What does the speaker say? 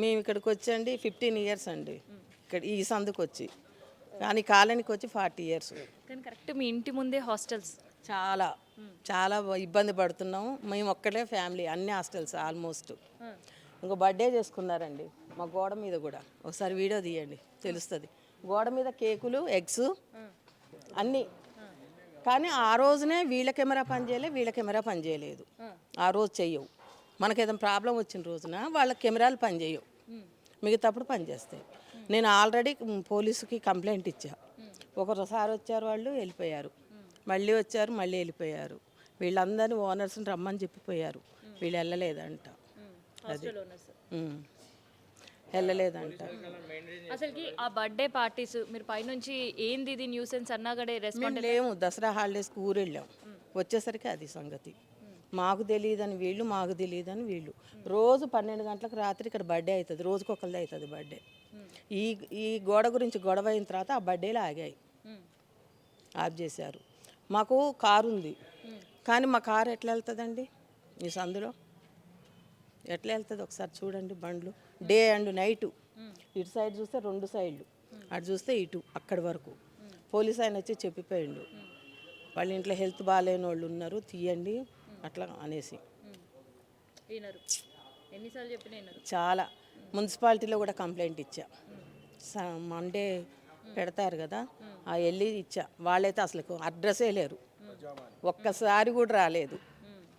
మేము ఇక్కడికి వచ్చండి ఫిఫ్టీన్ ఇయర్స్ అండి. ఇక్కడ ఈ సందుకు వచ్చి కానీ కాలనీకి వచ్చి ఫార్టీ ఇయర్స్ కానీ కరెక్ట్ మీ ఇంటి ముందే హాస్టల్స్. చాలా చాలా ఇబ్బంది పడుతున్నాము మేము ఒక్కడే ఫ్యామిలీ అన్ని హాస్టల్స్ ఆల్మోస్ట్. ఇంకో బర్త్డే చేసుకున్నారండి మా గోడ మీద కూడా. ఒకసారి వీడియో తీయండి తెలుస్తుంది. గోడ మీద కేకులు ఎగ్స్ అన్నీ. కానీ ఆ రోజునే వీళ్ళ కెమెరా పని చేయలేదు వీళ్ళ కెమెరా పని చేయలేదు. ఆ రోజు చెయ్యవు. మనకి ఏదైనా ప్రాబ్లం వచ్చిన రోజున వాళ్ళ కెమెరాలు పని చేయవు మిగతాప్పుడు పని చేస్తాయి నేను ఆల్రెడీ పోలీసుకి కంప్లైంట్ ఇచ్చా. ఒకసారి వచ్చారు వాళ్ళు వెళ్ళిపోయారు. మళ్ళీ వచ్చారు మళ్ళీ వెళ్ళిపోయారు. వీళ్ళందరినీ ఓనర్స్ని రమ్మని చెప్పిపోయారు. వీళ్ళు వెళ్ళలేదంట. ఉమ్. వెళ్ళలేదంట. అసలుకి ఆ బర్త్డే పార్టీస్ మీరు పైనుంచి ఏంది ఇది న్యూసెన్స్ అన్నా కూడా రెస్పాండ్ లేము. దసరా హాలిడేస్కి ఊరు వెళ్ళాం వచ్చేసరికి అది సంగతి. మాకు తెలియదని వీళ్ళు మాకు తెలియదని వీళ్ళు. రోజు పన్నెండు గంటలకు రాత్రి ఇక్కడ బర్త్డే అవుతుంది రోజుకొకరిది అవుతుంది బర్త్డే. ఈ ఈ గోడ గురించి గొడవ అయిన తర్వాత ఆ బర్త్డేలు ఆగాయి. ఆఫ్ చేశారు. మాకు కారు ఉంది. కానీ మా కారు ఎట్లా వెళ్తుందండి? ఈ సందులో? ఎట్లా వెళ్తుంది ఒకసారి చూడండి బండ్లు. Day and night. ఇటు సైడ్ చూస్తే రెండు సైడ్లు. అటు చూస్తే ఇటు అక్కడి వరకు. పోలీస్ ఆయన వచ్చి చెప్పిపోయిండు. వాళ్ళ ఇంట్లో హెల్త్ బాగాలేని వాళ్ళు ఉన్నారు తీయండి. అట్లా అనేసి. చాలా. మున్సిపాలిటీలో కూడా కంప్లైంట్ ఇచ్చా. మండే పెడతారు కదా ఆ వెళ్ళి ఇచ్చా. వాళ్ళైతే అసలు అడ్రస్సే లేరు. ఒక్కసారి కూడా రాలేదు.